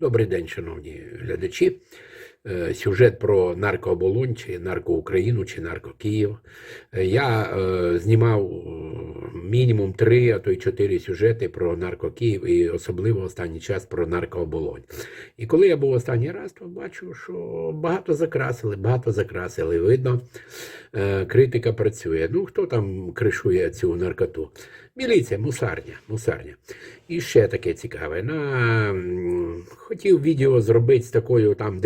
Добрий день, шановні глядачі. Е, Сюжет про наркооболонь, чи наркоукраїну, чи наркокиїв. Е, Я е, знімав мінімум три, а то й чотири сюжети про наркокиїв і особливо останній час про наркооболонь. І коли я був останній раз, то бачу, що багато закрасили, багато закрасили. Видно, критика працює. Ну, хто там кришує цю наркоту? Міліція, мусарня, мусарня. І ще таке цікаве. На, хотів відео зробити з такою там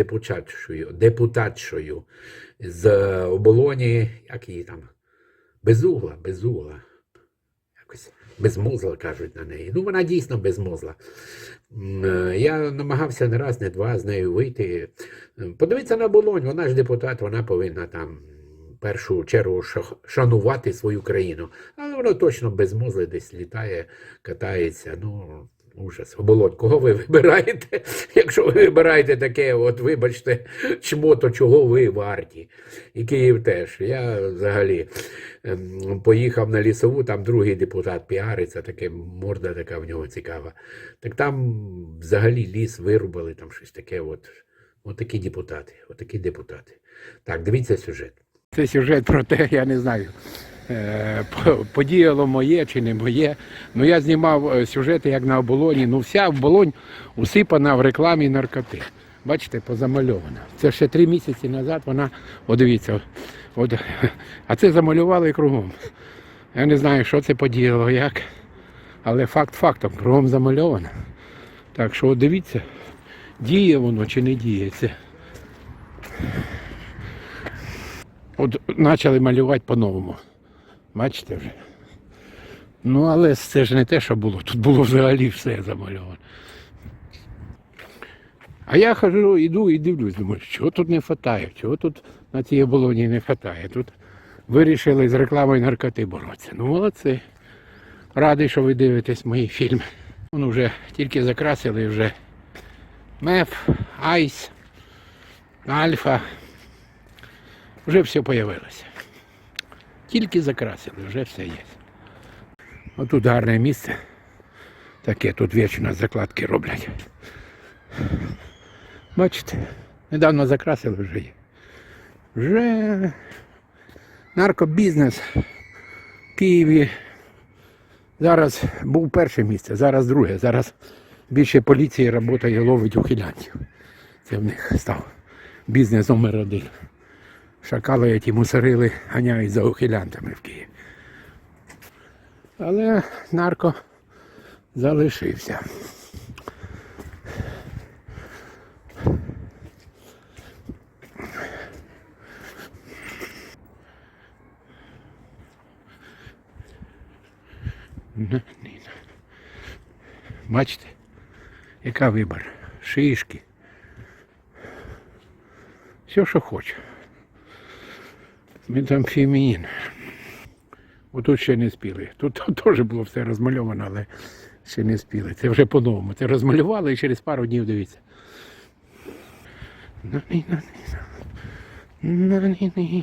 депутатшою, депутатшою з оболоні, як її там, безугла, безугла. Якось безмозла кажуть на неї. Ну, вона дійсно безмозла. Е, Я намагався не раз, не два з нею вийти. Подивіться на оболонь, вона ж депутат, вона повинна там. Першу чергу шанувати свою країну. Але воно точно безмозле десь літає, катається. Ну, ужас. Оболонь, кого ви вибираєте? Якщо ви вибираєте таке, от вибачте, чмо, то чого ви варті? І Київ теж. Я взагалі ем, поїхав на лісову, там другий депутат піариться, таке морда така в нього цікава. Так там взагалі ліс вирубали, там щось таке. От, от такі депутати, от такі депутати. Так, дивіться сюжет. Це сюжет про те, я не знаю, подіяло моє чи не моє. Ну я знімав е, сюжети як на оболоні. Ну вся оболонь усипана в рекламі наркоти. Бачите, позамальована. Це ще три місяці назад вона, о дивіться, от, а це замалювали кругом. Я не знаю, що це подіяло, як. Але факт фактом, кругом замальовано. Так що от дивіться, діє воно чи не діє. Це От почали малювати по-новому. Бачите вже. Ну, але це ж не те, що було. Тут було взагалі все замальовано. А я хожу, іду і дивлюсь, думаю, чого тут не вистачає, чого тут на цій оболоні не вистачає. Тут вирішили з рекламою наркоти боротися. Ну, молодці. Радий, що ви дивитесь мої фільми. Воно вже тільки закрасили вже меф, айс, альфа. Вже все появилося. Тільки закрасили, вже все є. Отут гарне місце. Таке тут вічно закладки роблять. Бачите, недавно закрасили вже є. Вже наркобізнес в Києві. Зараз був перше місце, зараз друге. Зараз більше поліції працює, ловить ухилянтів. Це в них став бізнес номер один. Шакали ті мусорили, ганяють за ухилянтами в Києві. Але нарко залишився. Бачите, яка вибір? Шишки. Все, що хоче. Метамфемін. Отут ще не спіли. Тут теж було все розмальовано, але ще не спіли. Це вже по-новому. Це розмалювали і через пару днів дивіться. На-ні, на-ні, на-ні, на-ні.